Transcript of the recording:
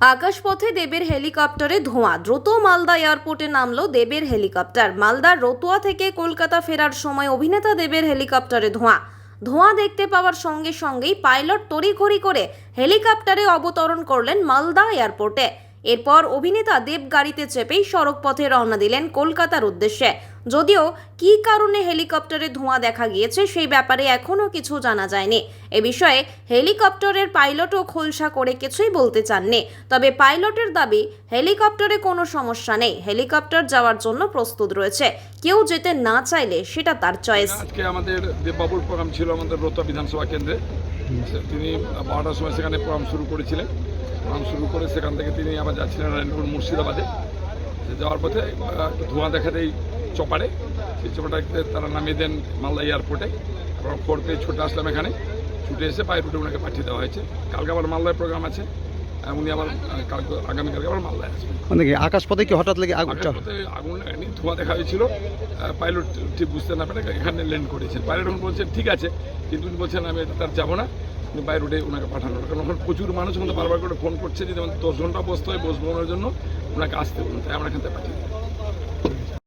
আকাশপথে দেবের হেলিকপ্টারে ধোঁয়া। দ্রুত মালদা এয়ারপোর্টে নামলো দেবের হেলিকপ্টার। মালদার রতুয়া থেকে কলকাতা ফেরার সময় অভিনেতা দেবের হেলিকপ্টারে ধোঁয়া। ধোঁয়া দেখতে পাওয়ার সঙ্গে সঙ্গেই পাইলট তড়িঘড়ি করে হেলিকপ্টারে অবতরণ করলেন মালদা এয়ারপোর্টে। এরপর অভিনেতা দেব গাড়িতে চেপেই সড়ক পথে রওনা দিলেন কলকাতার উদ্দেশ্যে। যদিও কী কারণে হেলিকপ্টারে ধোঁয়া দেখা গিয়েছে সেই ব্যাপারে এখনও কিছু জানা যায়নি। এ বিষয়ে হেলিকপ্টারের পাইলটও খোলসা করে কিছুই বলতে চাননি। তবে পাইলটের দাবি, হেলিকপ্টারে কোনো সমস্যা নেই, হেলিকপ্টার যাওয়ার জন্য প্রস্তুত রয়েছে। কেউ যেতে না চাইলে সেটা তার চয়েস। আজকে আমাদের দেববাবুর প্রোগ্রাম ছিল আমাদের রোতা বিধানসভা কেন্দ্রে। তিনি বারোটার সময় সেখানে প্রোগ্রাম শুরু করেছিলেন। প্রোগ্রাম শুরু করে সেখান থেকে তিনি আবার যাচ্ছিলেন নারায়ণপুর মুর্শিদাবাদে। যাওয়ার পথে ধোঁয়া দেখা দেয় চপারে। সেই চপাটাকে তারা নামিয়ে দেন মালদা এয়ারপোর্টে। এবং ফোর পেয়ে ছুটে আসলাম এখানে। ছুটে এসে পায়ে রুটে ওনাকে পাঠিয়ে দেওয়া হয়েছে। কালকে আবার মালদায় প্রোগ্রাম আছে। উনি আবার কালকে আগামীকালকে আবার মালদায় আসবেন। মানে কি আকাশপথে কি হঠাৎ লেগে আগুন আগের পথে আগুন লাগেনি ধোঁয়া দেখা হয়েছিল। পাইলট ঠিক বুঝতে না পারে এখানে ল্যান্ড করেছেন। পাইলট এখন বলছেন ঠিক আছে। কিন্তু উনি বলছেন আমি তার যাব না। উনি বাই রোডে ওনাকে পাঠানো কারণ ওখানে প্রচুর মানুষ ওখানে বারবার করে ফোন করছে যে যেমন দশ ঘণ্টা বসতে হয় বসবো ওনার জন্য ওনাকে আসতে বলুন তাই আমরা এখান থেকে পাঠিয়ে দিই।